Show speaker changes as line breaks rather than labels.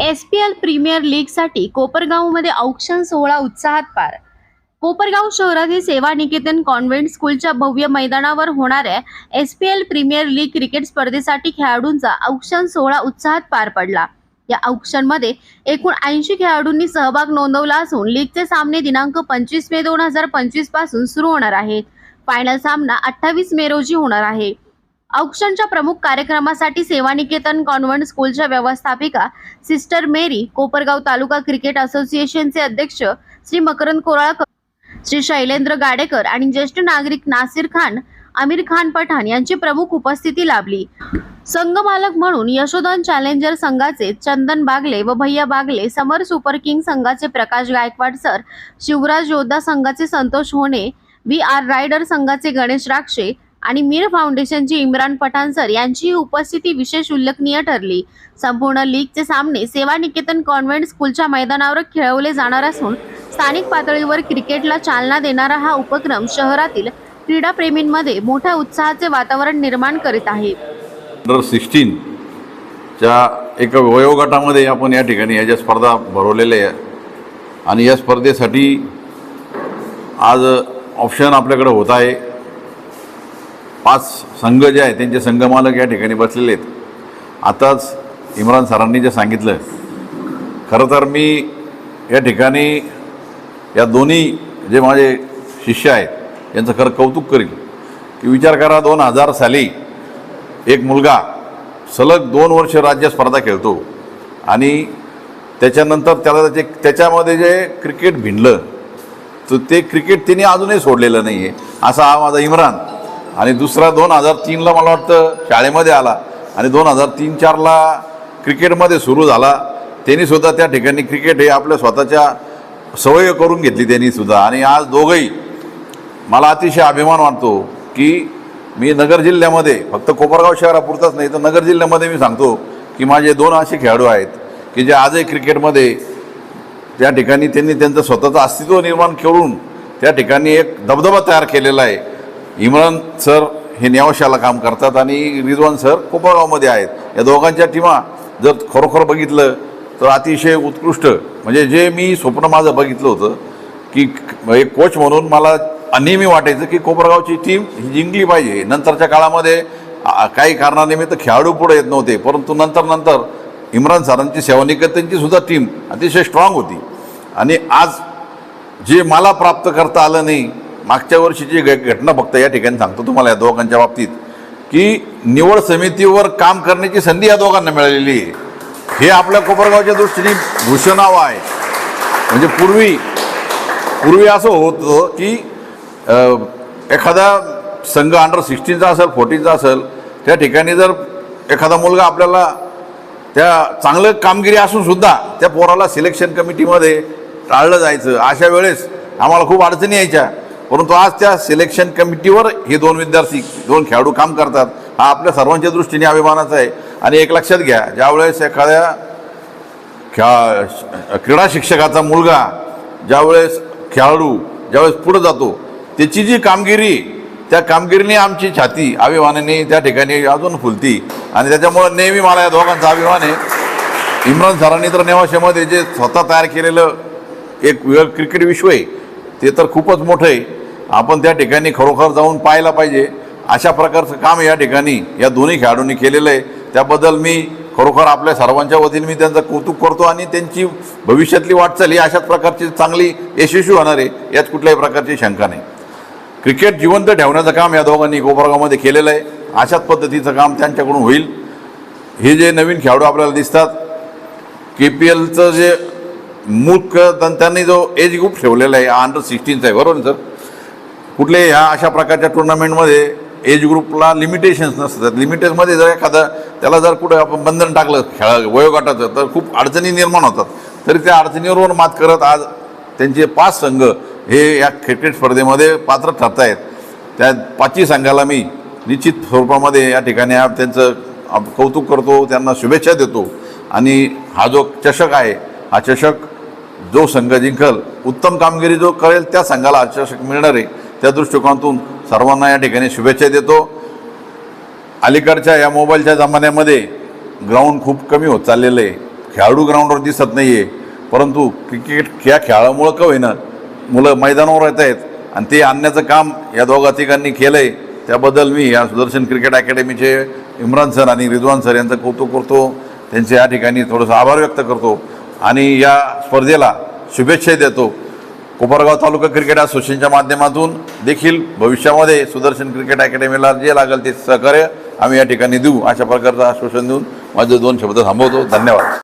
S P L premier लीगसाठी कोपरगावमध्ये औक्षण सोहळा उत्साहात पार. कोपरगाव शहरातील सेवा निकेतन कॉन्व्हेंट स्कूलच्या भव्य मैदानावर होणाऱ्या S P L premier league cricket स्पर्धेसाठी खेळाडूंचा औक्षण सोहळा उत्साहात पार पडला. या औक्षणमध्ये एकूण ऐंशी खेळाडूंनी सहभाग नोंदवला असून लीगचे सामने दिनांक पंचवीस मे दोन हजार पंचवीसपासून सुरू होणार आहेत. फायनल सामना अठ्ठावीस मे रोजी होणार आहे. औक्षणच्या प्रमुख कार्यक्रमासाठी सेवानिकेतन कॉन्व्हेंट स्कूलच्या व्यवस्थापिका sister Mary Kopargaon taluka cricket असोसिएशनचे अध्यक्ष श्री मकरंद कोराळकर श्री शैलेंद्र गाडेकर आणि ज्येष्ठ नागरिक नासिर खान आमिर खान पठाण यांची प्रमुख उपस्थिती लाभली. संघ मालक म्हणून यशोधन चॅलेंजर संघाचे चंदन बागले व भैया बागले समर सुपर किंग संघाचे प्रकाश गायकवाड सर शिवराज योद्धा संघाचे संतोष होणे व्ही आर रायडर संघाचे गणेश राक्षे आणि मीर फाउंडेशनचे इम्रान पठाण सर यांची उपस्थिती विशेष उल्लेखनीय ठरली. संपूर्ण लीगचे सामने सेवानिकेतन कॉन्व्हेंट स्कूलच्या मैदानावर खेळवले जाणार असून स्थानिक पातळीवर क्रिकेटला चालना देणारा हा उपक्रम शहरातील क्रीडाप्रेमींमध्ये मोठ्या उत्साहाचे वातावरण निर्माण करीत आहे.
अंडर सिक्स्टीनच्या एका वयोगटामध्ये आपण या ठिकाणी ह्या ज्या स्पर्धा भरवलेल्या आहे आणि या स्पर्धेसाठी आज ऑप्शन आपल्याकडे होत आहे. पाच संघ जे आहेत त्यांचे संघ मालक या ठिकाणी बसलेले आहेत. आताच इम्रान सरांनी जे सांगितलं खरं तर मी या ठिकाणी या दोन्ही जे माझे शिष्य आहेत यांचं खरं कौतुक करील की विचार करा दोन हजार साली एक मुलगा सलग दोन वर्ष राज्य स्पर्धा खेळतो आणि त्याच्यानंतर त्याला त्याचे त्याच्यामध्ये जे क्रिकेट भिनलं तर ते क्रिकेट तिने अजूनही सोडलेलं नाही आहे असा हा माझा इम्रान. आणि दुसरा दोन हजार तीनला मला वाटतं शाळेमध्ये आला आणि दोन हजार तीन चारला क्रिकेटमध्ये सुरू झाला. त्यांनी सुद्धा त्या ठिकाणी क्रिकेट हे आपल्या स्वतःच्या सवय करून घेतली त्यांनी सुद्धा. आणि आज दोघंही मला अतिशय अभिमान वाटतो की मी नगर जिल्ह्यामध्ये फक्त कोपरगाव शहरापुरताच नाही तर नगर जिल्ह्यामध्ये मी सांगतो की माझे दोन असे खेळाडू आहेत की जे आजही क्रिकेटमध्ये त्या ठिकाणी त्यांनी त्यांचं स्वतःचं अस्तित्व निर्माण करून त्या ठिकाणी एक दबदबा तयार केलेला आहे. इम्रान सर हे न्यावशाला काम करतात आणि रिजवान सर कोपरगावमध्ये आहेत. या दोघांच्या टीमा जर खरोखर बघितलं तर अतिशय उत्कृष्ट. म्हणजे जे मी स्वप्न माझं बघितलं होतं की एक कोच म्हणून मला नेहमी वाटायचं की कोपरगावची टीम ही जिंकली पाहिजे. नंतरच्या काळामध्ये काही कारणानिमित्त खेळाडू पुढे येत नव्हते. परंतु नंतर नंतर इम्रान सरांची सेवानिकेतनची सुद्धा टीम अतिशय स्ट्रॉंग होती. आणि आज जे मला प्राप्त करता आलं नाही मागच्या वर्षीची घ घटना फक्त या ठिकाणी सांगतो तुम्हाला या दोघांच्या बाबतीत की निवड समितीवर काम करण्याची संधी या दोघांना मिळालेली आहे. हे आपल्या कोपरगावच्या दृष्टीने भूषणाव आहे. म्हणजे पूर्वी पूर्वी असं होतं की एखादा संघ अंडर सिक्स्टीनचा असेल फोर्टीनचा असेल त्या ठिकाणी जर एखादा मुलगा आपल्याला त्या चांगलं कामगिरी असूनसुद्धा त्या पोराला सिलेक्शन कमिटीमध्ये टाळलं जायचं अशा वेळेस आम्हाला खूप अडचणी यायच्या. परंतु आज त्या सिलेक्शन कमिटीवर हे दोन विद्यार्थी दोन खेळाडू काम करतात. हा आपल्या सर्वांच्या दृष्टीने अभिमानाचा आहे. आणि एक लक्षात घ्या ज्यावेळेस एखाद्या खेळा क्रीडा शिक्षकाचा मुलगा ज्यावेळेस खेळाडू ज्यावेळेस पुढं जातो त्याची जी कामगिरी त्या कामगिरीने आमची छाती अभिमानाने त्या ठिकाणी अजून फुलती. आणि त्याच्यामुळं नेहमी मला या दोघांचा अभिमान आहे. इम्रान सरांनी तर नेवाशामध्ये जे स्वतः तयार केलेलं एक क्रिकेट विश्व आहे ते तर खूपच मोठं आहे. आपण त्या ठिकाणी खरोखर जाऊन पाहायला पाहिजे. अशा प्रकारचं काम या ठिकाणी या दोन्ही खेळाडूंनी केलेलं आहे. त्याबद्दल मी खरोखर आपल्या सर्वांच्या वतीने मी त्यांचं कौतुक करतो आणि त्यांची भविष्यातली वाटचाल ही अशाच प्रकारची चांगली यशस्वी होणार आहे यात कुठल्याही प्रकारची शंका नाही. क्रिकेट जिवंत ठेवण्याचं काम या दोघांनी कोपरगावमध्ये केलेलं आहे. अशाच पद्धतीचं काम त्यांच्याकडून होईल. हे जे नवीन खेळाडू आपल्याला दिसतात के पी एलचं जे मूक त्यांनी जो एज ग्रुप ठेवलेला आहे अंडर सिक्स्टीनचा आहे बरोबर सर? कुठले ह्या अशा प्रकारच्या टुर्नामेंटमध्ये एज ग्रुपला लिमिटेशन्स नसतात. लिमिटेशनमध्ये जर एखादं त्याला जर कुठं आपण बंधन टाकलं खेळा वयोगटाचं तर खूप अडचणी निर्माण होतात. तरी त्या अडचणीवर मात करत आज त्यांचे पाच संघ हे या क्रिकेट स्पर्धेमध्ये पात्र ठरत आहेत त्या पाचही संघाला मी निश्चित स्वरूपामध्ये या ठिकाणी त्यांचं कौतुक करतो त्यांना शुभेच्छा देतो. आणि हा जो चषक आहे हा चषक जो संघ जिंकल उत्तम कामगिरी जो करेल त्या संघाला हा चषक मिळणार आहे. त्या दृष्टिकोनातून सर्वांना या ठिकाणी शुभेच्छा देतो. अलीकडच्या या मोबाईलच्या जमान्यामध्ये ग्राउंड खूप कमी होत चाललेलं आहे. खेळाडू ग्राउंडवर दिसत नाही आहे परंतु क्रिकेट या खेळामुळं का होईना मुलं मैदानावर येत आहेत आणि ते आणण्याचं काम या दोघा तिघांनी केलं आहे त्याबद्दल मी या सुदर्शन क्रिकेट अकॅडमीचे इम्रान सर आणि रिजवान सर यांचं कौतुक करतो. त्यांचे या ठिकाणी थोडंसं आभार व्यक्त करतो. आणि या स्पर्धेला शुभेच्छा देतो. कोपरगाव तालुका क्रिकेट असोसिएशनच्या माध्यमातून देखील भविष्यामध्ये सुदर्शन क्रिकेट अकॅडमीला जे लागेल ते सहकार्य आम्ही या ठिकाणी देऊ. अशा प्रकारचं आश्वासन देऊन माझे दोन शब्द थांबवतो. धन्यवाद.